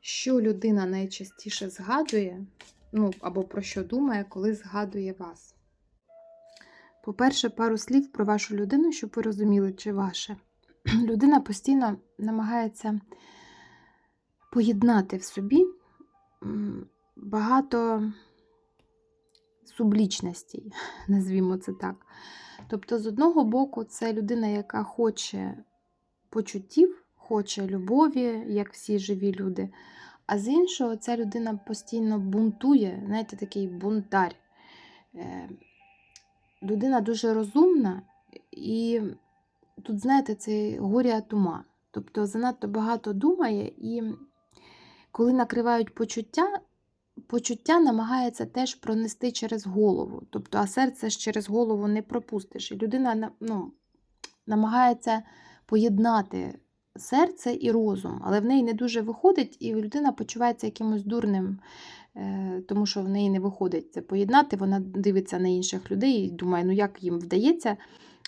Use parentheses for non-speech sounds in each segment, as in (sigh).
Що людина найчастіше згадує, ну, або про що думає, коли згадує вас? По-перше, пару слів про вашу людину, щоб ви розуміли, чи ваше. (clears throat) Людина постійно намагається поєднати в собі багато сублічностей, (laughs) назвімо це так. Тобто, з одного боку, це людина, яка хоче почуттів, хоче любові, як всі живі люди. А з іншого, ця людина постійно бунтує, знаєте, такий бунтар. Е, Людина дуже розумна, і тут, знаєте, це горі от ума. Тобто занадто багато думає, і коли накривають почуття, почуття намагається теж пронести через голову. Тобто, а серце ж через голову не пропустиш. І людина ну, намагається поєднати серце і розум, але в неї не дуже виходить, і людина почувається якимось дурним, е, тому що в неї не виходить це поєднати. Вона дивиться на інших людей і думає, ну як їм вдається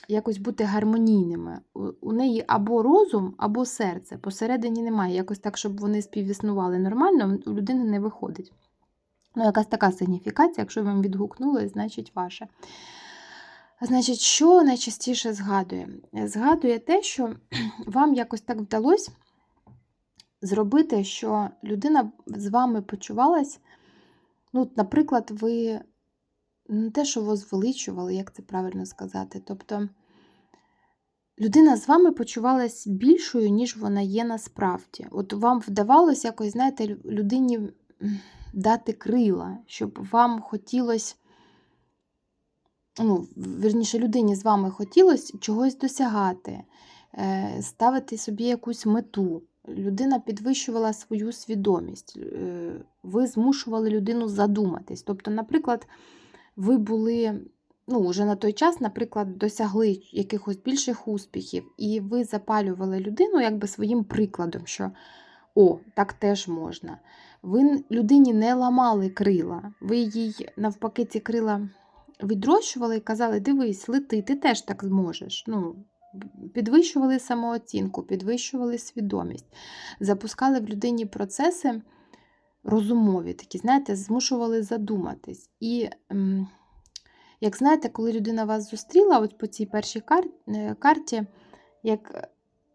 якось бути гармонійними. У, неї або розум, або серце. Посередині немає. Якось так, щоб вони співіснували нормально, у людини не виходить. Ну, якась така сигніфікація, якщо вам відгукнуло, значить ваше. Значить, що найчастіше згадує? Згадує те, що (clears throat) вам якось так вдалося зробити, що людина з вами почувалась. Ну, наприклад, ви не те, що возвеличували, як це правильно сказати. Тобто людина з вами почувалась більшою, ніж вона є насправді. От вам вдавалося якось, знаєте, людині дати крила, щоб вам хотілося ну, верніше, людині з вами хотілося чогось досягати, е, ставити собі якусь мету. Людина підвищувала свою свідомість, е, ви змушували людину задуматись. Тобто, наприклад, ви були ну, вже на той час, наприклад, досягли якихось більших успіхів, і ви запалювали людину якби своїм прикладом, що о, так теж можна. Ви людині не ламали крила, ви їй навпаки ці крила відрощували і казали: дивись, лети, ти теж так зможеш. Ну, підвищували самооцінку, підвищували свідомість, запускали в людині процеси розумові, такі, знаєте, змушували задуматись. І, ем, як знаєте, коли людина вас зустріла, от по цій першій е, карті, як е,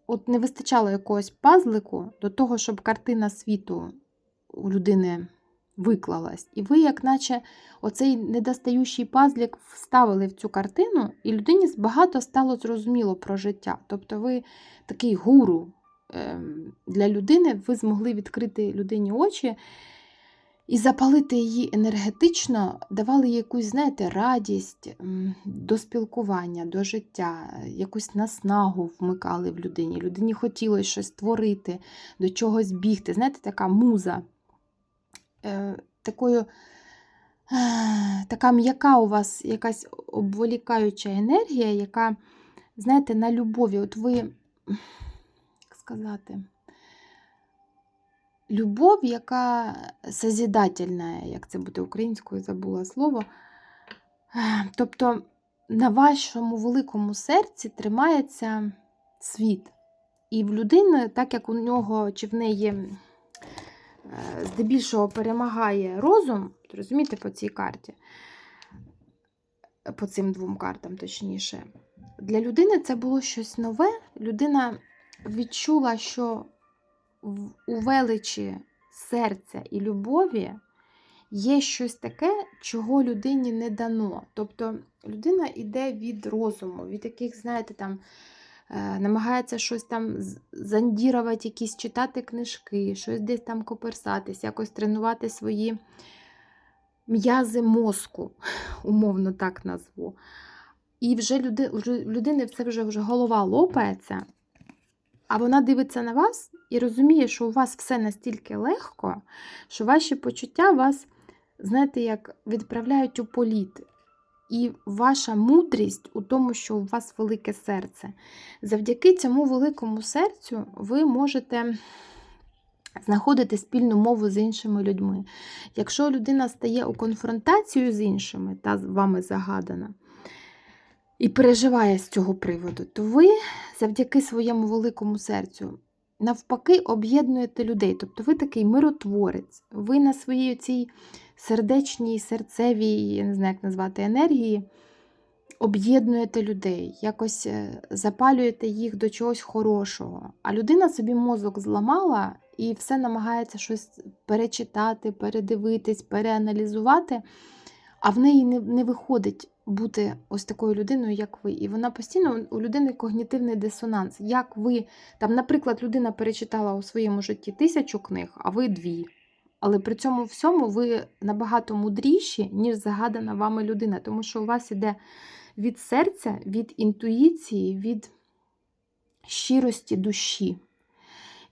от не вистачало якогось пазлику до того, щоб картина світу у людини виклалась. І ви, як наче, оцей недостаючий пазлик вставили в цю картину, і людині багато стало зрозуміло про життя. Тобто ви такий гуру ем, для людини, ви змогли відкрити людині очі і запалити її енергетично, давали їй якусь, знаєте, радість до спілкування, до життя, якусь наснагу вмикали в людині. Людині хотілося щось створити, до чогось бігти. Знаєте, така муза. Е, такою, така м'яка у вас якась обволікаюча енергія, яка, знаєте, на любові. От ви, як сказати, любов, яка созидательна, як це буде українською, забула слово. Тобто на вашому великому серці тримається світ. І в людини, так як у нього чи в неї здебільшого перемагає розум, розумієте, по цій карті, по цим двом картам, точніше, для людини це було щось нове. Людина відчула, що у величі серця і любові є щось таке, чого людині не дано. Тобто людина йде від розуму, від яких, знаєте, там. Е, Намагається щось там з- зондірувати, якісь читати книжки, щось десь там коперсатись, якось тренувати свої м'язи мозку, (laughs) умовно так назву. І вже люди, людини це вже, вже голова лопається, а вона дивиться на вас і розуміє, що у вас все настільки легко, що ваші почуття вас, знаєте, як відправляють у політ. І ваша мудрість у тому, що у вас велике серце. Завдяки цьому великому серцю ви можете знаходити спільну мову з іншими людьми. Якщо людина стає у конфронтацію з іншими, та з вами загадана, і переживає з цього приводу, то ви завдяки своєму великому серцю навпаки об'єднуєте людей. Тобто ви такий миротворець, ви на своїй цій сердечній, серцевій, я не знаю, як назвати, енергії об'єднуєте людей, якось е, запалюєте їх до чогось хорошого. А людина собі мозок зламала і все намагається щось перечитати, передивитись, переаналізувати, а в неї не, не виходить бути ось такою людиною, як ви. І вона постійно у людини когнітивний дисонанс. Як ви, там, наприклад, людина перечитала у своєму житті тисячу книг, а ви дві. Але при цьому всьому ви набагато мудріші, ніж загадана вами людина, тому що у вас іде від серця, від інтуїції, від щирості душі.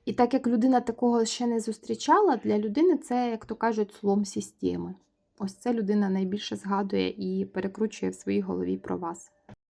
І так як людина такого ще не зустрічала, для людини це, як то кажуть, слом системи. Ось це людина найбільше згадує і перекручує в своїй голові про вас.